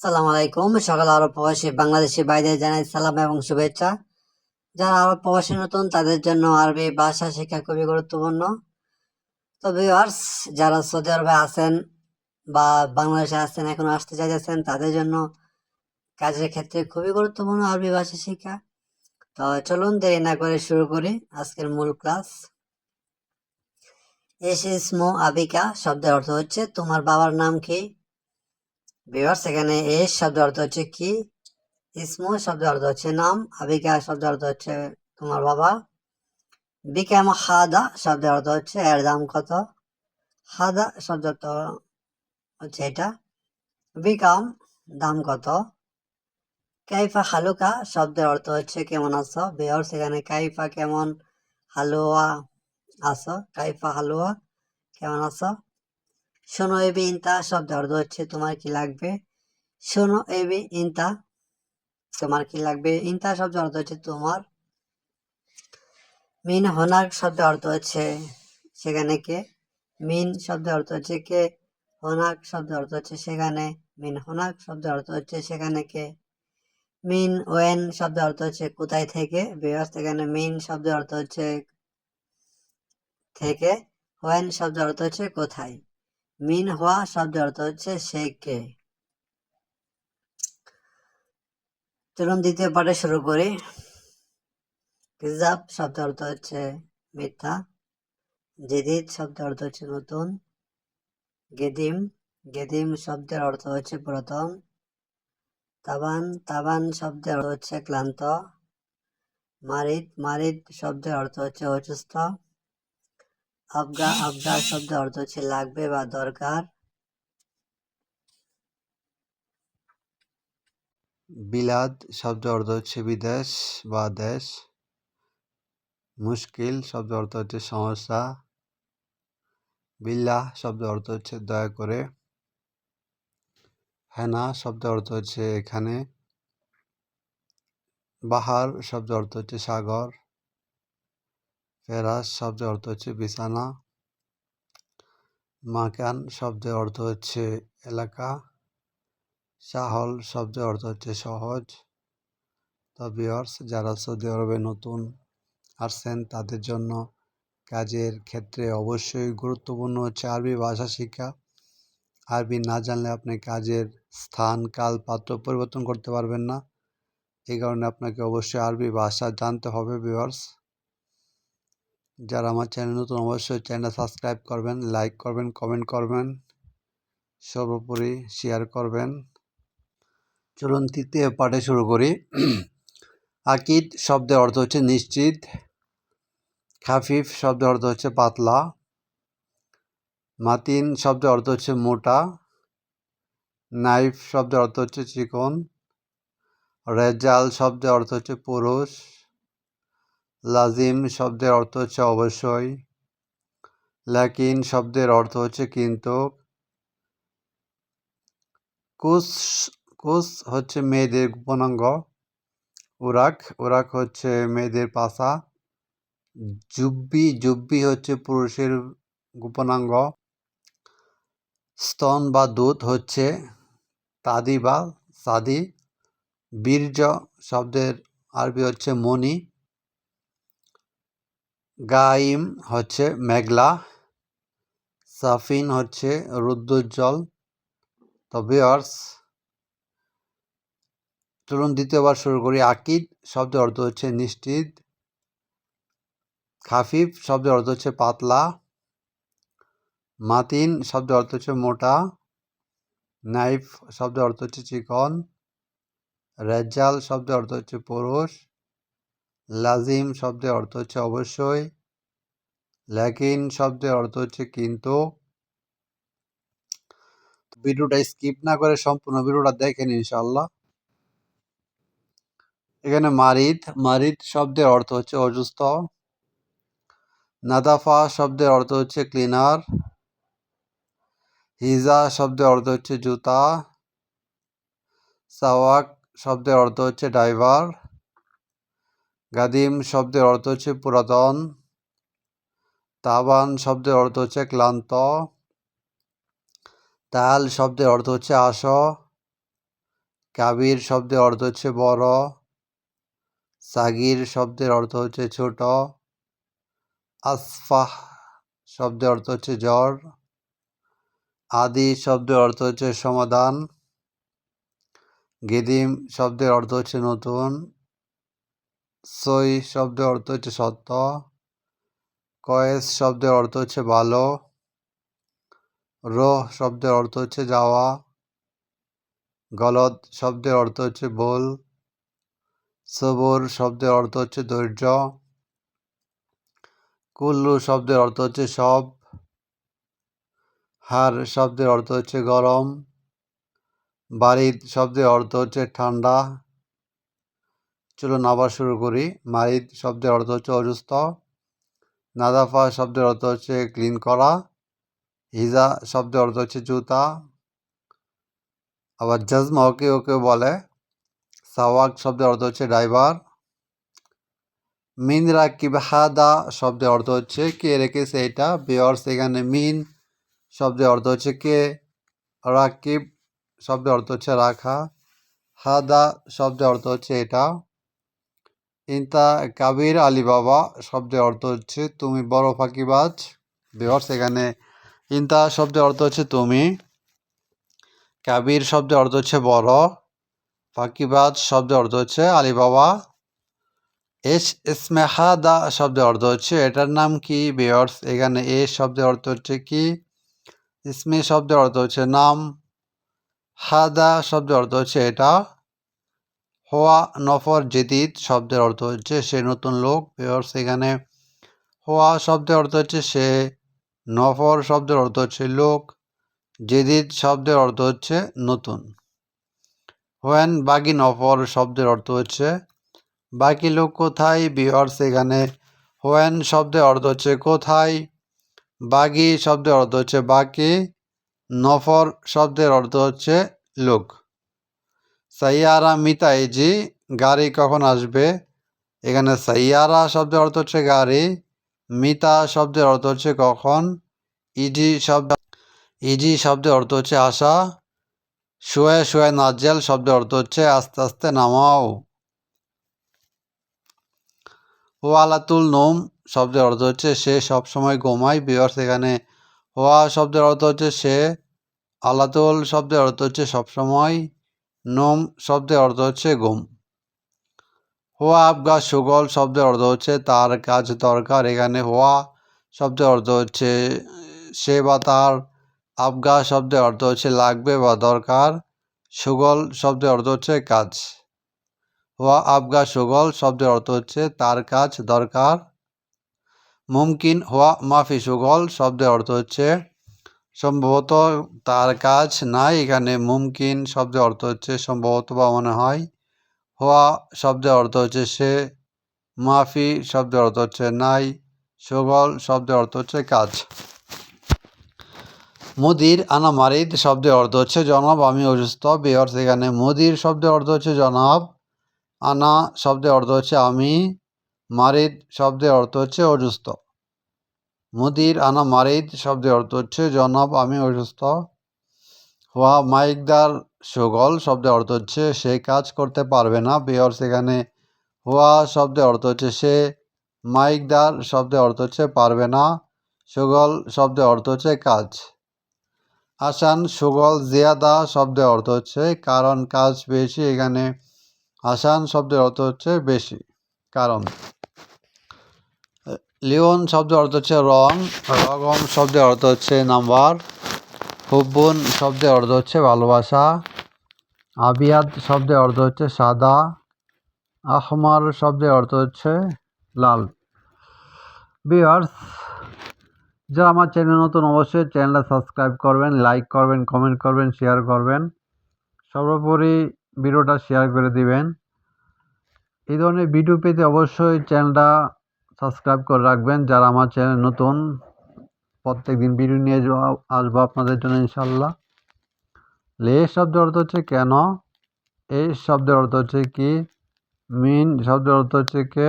সালাম আলাইকুম। সকল আরব প্রবাসী বাংলাদেশি বাইরে জানাই সালাম এবং শুভেচ্ছা। যারা আরব প্রবাসী নতুন, তাদের জন্য আরবি ভাষা শিক্ষা খুবই গুরুত্বপূর্ণ। তো ভিউয়ার্স যারা সৌদি আরবে আছেন বা বাংলাদেশে আছেন, এখন আসতে চাইতেছেন, তাদের জন্য কাজের ক্ষেত্রে খুবই গুরুত্বপূর্ণ আরবি ভাষা শিক্ষা। তো চলুন, দেরি না করে শুরু করি আজকের মূল ক্লাস। এস ইসমো আবিকা শব্দের অর্থ হচ্ছে, তোমার বাবার নাম কি? ভিউয়ার্স সেখানে এস শব্দের অর্থ হচ্ছে কি? ইসমু শব্দের অর্থ হচ্ছে নাম আবিকা শব্দের অর্থ হচ্ছে তোমার বাবা। বিকাম হাদা শব্দের অর্থ হচ্ছে এর দাম কত? হাদা অর্থ হচ্ছে এটা। বিকাম দাম কত? কাইফা হালুকা শব্দের অর্থ হচ্ছে কেমন আছো? ভিউয়ার্স সেখানে কাইফা কেমন হালুয়া আছো? কাইফা হালুয়া কেমন আছো? শোনো এবি ইন্তা শব্দের অর্থ হচ্ছে, তোমার কি লাগবে? শোনো এবি ইন্তা তোমার কি লাগবে? ইন্তা শব্দের অর্থ হচ্ছে তোমার। মিন, হোনাক শব্দের অর্থ হচ্ছে সেখানে কে? মিন শব্দের অর্থ হচ্ছে কে? হোনাক শব্দের অর্থ হচ্ছে সেখানে। মিন, হোনাক শব্দের অর্থ হচ্ছে সেখানে কে? মিন, ওয়েন শব্দের অর্থ হচ্ছে কোথায় থেকে? বিভাস এখানে মিন শব্দের অর্থ হচ্ছে থেকে। ওয়েন শব্দের অর্থ হচ্ছে কোথায়? মিন হওয়া শব্দের অর্থ হচ্ছে সে কে চলুন দ্বিতীয় পাঠে শুরু করি। কিজাব শব্দের অর্থ হচ্ছে মিথ্যা। জেদিদ শব্দের অর্থ হচ্ছে নতুন। গেদিম গেদিম শব্দের অর্থ হচ্ছে পুরাতন। তাবান তাবান শব্দের অর্থ হচ্ছে ক্লান্ত। মারিদ মারিদ শব্দের অর্থ হচ্ছে অসুস্থ। আবগা আবগা শব্দের অর্থ হচ্ছে লাগবে বা দরকার। বিলাদ শব্দ অর্থ হচ্ছে বিদেশ বা দেশ। মুশকিল শব্দ অর্থ হচ্ছে সমস্যা। বিল্লাহ শব্দ অর্থ হচ্ছে দয়া করে। হেনা শব্দ অর্থ হচ্ছে এখানে। বাহার শব্দ অর্থ হচ্ছে সাগর। ফেরাস শব্দ অর্থ হচ্ছে বিছানা। মাকান শব্দের অর্থ হচ্ছে এলাকা। সাহল শব্দের অর্থ হচ্ছে সহজ। তো যারা সৌদি আরবে নতুন আসছেন, তাদের জন্য কাজের ক্ষেত্রে অবশ্যই গুরুত্বপূর্ণ হচ্ছে আরবি ভাষা শিক্ষা। আরবি না জানলে আপনি কাজের স্থান কাল পাত্র পরিবর্তন করতে পারবেন না। এই কারণে আপনাকে অবশ্যই আরবি ভাষা জানতে হবে ভিওর্স যারা আমার চ্যানেল নতুন, অবশ্যই চ্যানেল সাবস্ক্রাইব করবেন, লাইক করবেন, কমেন্ট করবেন, সর্বোপরি শেয়ার করবেন। চলুন তৃতীয় পাঠে শুরু করি। আকিদ শব্দের অর্থ হচ্ছে নিশ্চিত, খাফিফ শব্দের অর্থ হচ্ছে পাতলা, মাতিন শব্দের অর্থ হচ্ছে মোটা, নাইফ শব্দের অর্থ হচ্ছে চিকন, রেজাল শব্দের অর্থ হচ্ছে পুরুষ লাজিম শব্দের অর্থ হচ্ছে অবশ্যই ল্যাকিন শব্দের অর্থ হচ্ছে কিন্তু, কুস কুস হচ্ছে মেয়েদের গোপনাঙ্গ উরাক উরাক হচ্ছে মেয়েদের পাশা জুব্বি জুব্বি হচ্ছে পুরুষের গোপনাঙ্গ স্তন বা দুধ হচ্ছে তাদি বা সাদি, বীর্য শব্দের আরবি হচ্ছে মণি গাইম হচ্ছে মেঘলা, সাফিন হচ্ছে রুদ্রোজ্জ্বল তো চলুন দ্বিতীয়বার শুরু করি। আকিদ শব্দের অর্থ হচ্ছে নিশ্চিত, খাফিফ শব্দের অর্থ হচ্ছে পাতলা, মাতিন শব্দের অর্থ হচ্ছে মোটা, নাইফ শব্দের অর্থ হচ্ছে চিকন রেজাল শব্দের অর্থ হচ্ছে পুরুষ, লাজিম শব্দের অর্থ হচ্ছে অবশ্যই ল্যাকিন শব্দের অর্থ হচ্ছে কিন্তু। ভিডিওটা স্কিপ না করে সম্পূর্ণ ভিডিওটা দেখেন ইনশাল্লাহ এখানে মারিদ মারিদ শব্দের অর্থ হচ্ছে অসুস্থ। নাদাফা শব্দের অর্থ হচ্ছে ক্লিনার। হিজা শব্দের অর্থ হচ্ছে জুতা। সাওয়াক শব্দের অর্থ হচ্ছে ড্রাইভার। গাদিম শব্দের অর্থ হচ্ছে পুরাতন। তাবান শব্দের অর্থ হচ্ছে ক্লান্ত। তাল শব্দের অর্থ হচ্ছে আস। কাবির শব্দের অর্থ হচ্ছে বড়। সাগির শব্দের অর্থ হচ্ছে ছোট। আসফাহ শব্দের অর্থ হচ্ছে জ্বর। আদি শব্দের অর্থ হচ্ছে সমাধান। গেদিম শব্দের অর্থ হচ্ছে নতুন। সই শব্দের অর্থ হচ্ছে সত্য। কয়েস শব্দের অর্থ হচ্ছে ভালো। রোহ শব্দের অর্থ হচ্ছে যাওয়া। গলদ শব্দের অর্থ হচ্ছে ভুল। সবর শব্দের অর্থ হচ্ছে ধৈর্য। কুল্লু শব্দের অর্থ হচ্ছে সব। হার শব্দের অর্থ হচ্ছে গরম। বারিদ শব্দের অর্থ হচ্ছে ঠান্ডা। চলুন আবার শুরু করি। মারিদ শব্দের অর্থ হচ্ছে অসুস্থ। নাদাফা শব্দের অর্থ হচ্ছে ক্লিন করা, হিজা শব্দের অর্থ হচ্ছে জুতা, আবার জজমা ওকে ওকে বলে, সাওয়াক শব্দের অর্থ হচ্ছে ড্রাইভার, মিন রাকিব হাদা শব্দের অর্থ হচ্ছে কে রেখেছে এটা, বেয়র্স এখানে মিন শব্দের অর্থ হচ্ছে কে, রাকিব শব্দের অর্থ হচ্ছে রাখা, হাদা শব্দের অর্থ হচ্ছে এটা। ইন্তা কাবির আলী বাবা শব্দের অর্থ হচ্ছে তুমি বড় ফাঁকিবাজ। বেয়র্স এখানে ইন্তা শব্দের অর্থ হচ্ছে তুমি। কাবির শব্দের অর্থ হচ্ছে বড়। ফাঁকিবাজ শব্দের অর্থ হচ্ছে আলী বাবা এস ইসমে হাদা শব্দের অর্থ হচ্ছে, এটার নাম কি? বেয়র্স এখানে এ শব্দের অর্থ হচ্ছে কি? ইসমে শব্দের অর্থ হচ্ছে নাম। হাদা শব্দের অর্থ হচ্ছে এটা। হোয়া নফর জেদিদ শব্দের অর্থ হচ্ছে সে নতুন লোক। বেয়র্স এখানে হোয়া শব্দের অর্থ হচ্ছে সে, নফর শব্দের অর্থ হচ্ছে লোক। জেদিদ শব্দের অর্থ হচ্ছে নতুন। হোয়েন বাগি নফর শব্দের অর্থ হচ্ছে বাকি লোক কোথায়? বিহার্স এখানে হোয়েন শব্দের অর্থ হচ্ছে কোথায়? বাগি শব্দের অর্থ হচ্ছে বাকি। নফর শব্দের অর্থ হচ্ছে লোক। সাইয়ারা মিতাইজি গাড়ি কখন আসবে? এখানে সাইয়ারা শব্দের অর্থ হচ্ছে গাড়ি, মিতা শব্দের অর্থ হচ্ছে কখন? ইজি শব্দ, ইজি শব্দের অর্থ হচ্ছে আসা। শুয়ে শুয়ে নাজেল শব্দের অর্থ হচ্ছে আস্তে আস্তে নামাও। ওয়ালাতুল নোম শব্দের অর্থ হচ্ছে সে সবসময় ঘুমায়। বিয়ার্স এখানে ওয়া শব্দের অর্থ হচ্ছে সে। আলাতুল শব্দের অর্থ হচ্ছে সবসময় নোম শব্দের অর্থ হচ্ছে ঘুম। হোয়া আবগা সুগল শব্দের অর্থ হচ্ছে তার কাজ দরকার। এখানে হোয়া শব্দের অর্থ হচ্ছে সে বা তার আবগা শব্দের অর্থ হচ্ছে লাগবে বা দরকার। সুগল শব্দের অর্থ হচ্ছে কাজ। হোয়া আবগা সুগল শব্দের অর্থ হচ্ছে তার কাজ দরকার। মুমকিন, হোয়া, মাফি, সুগল শব্দের অর্থ হচ্ছে সম্ভবত তার কাজ নাই। এখানে মুমকিন শব্দের অর্থ হচ্ছে সম্ভবত বা মনে হয়। হওয়া শব্দের অর্থ হচ্ছে সে। মাফি শব্দের অর্থ হচ্ছে নাই। সুগল শব্দের অর্থ হচ্ছে কাজ। মুদির আনা মারিদ শব্দের অর্থ হচ্ছে জনাব, আমি অসুস্থ বেয়র্স এখানে মুদির শব্দের অর্থ হচ্ছে জনাব, আনা শব্দের অর্থ হচ্ছে আমি, মারিদ শব্দের অর্থ হচ্ছে অসুস্থ। মুদির আনা মারিদ শব্দের অর্থ হচ্ছে, জনাব, আমি অসুস্থ। হওয়া মাইকদার সুগল শব্দের অর্থ হচ্ছে, সে কাজ করতে পারবে না। বেয়র সেখানে হুয়া শব্দের অর্থ হচ্ছে, সে মাইকদার শব্দের অর্থ হচ্ছে, পারবে না। সুগল শব্দের অর্থ হচ্ছে, কাজ। আসান সুগল জিয়াদা শব্দের অর্থ হচ্ছে, কারণ কাজ বেশি। এখানে আসান শব্দের অর্থ হচ্ছে, বেশি। কারণ লিওন শব্দের অর্থ হচ্ছে রং, রগম শব্দের অর্থ হচ্ছে নাম্বার, হুব্বুন শব্দের অর্থ হচ্ছে ভালোবাসা, আবিয়াদ শব্দের অর্থ হচ্ছে সাদা, আহমার শব্দের অর্থ হচ্ছে লাল। বিয়ার্স যারা আমার চ্যানেল নতুন, অবশ্যই চ্যানেলটা সাবস্ক্রাইব করবেন, লাইক করবেন, কমেন্ট করবেন, শেয়ার করবেন। সর্বোপরি ভিডিওটা শেয়ার করে দিবেন। এই ধরনের ভিডিও পেতে অবশ্যই চ্যানেলটা সাবস্ক্রাইব করে রাখবেন। যারা আমার চ্যানেল নতুন প্রত্যেক দিন ভিডিও নিয়ে আসব আপনাদের জন্য ইনশাল্লাহ। লে শব্দের অর্থ হচ্ছে কেন? এই শব্দের অর্থ হচ্ছে কি? মিন শব্দের অর্থ হচ্ছে কে?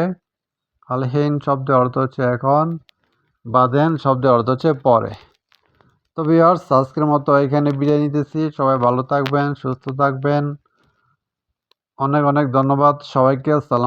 আলহিন শব্দের অর্থ হচ্ছে এখন। বাদেন শব্দের অর্থ হচ্ছে পরে। তো বিয়ার্স আজকের মতো এখানে বিদায় নিতেছি। সবাই ভালো থাকবেন, সুস্থ থাকবেন। অনেক অনেক ধন্যবাদ সবাইকে। আসসালাম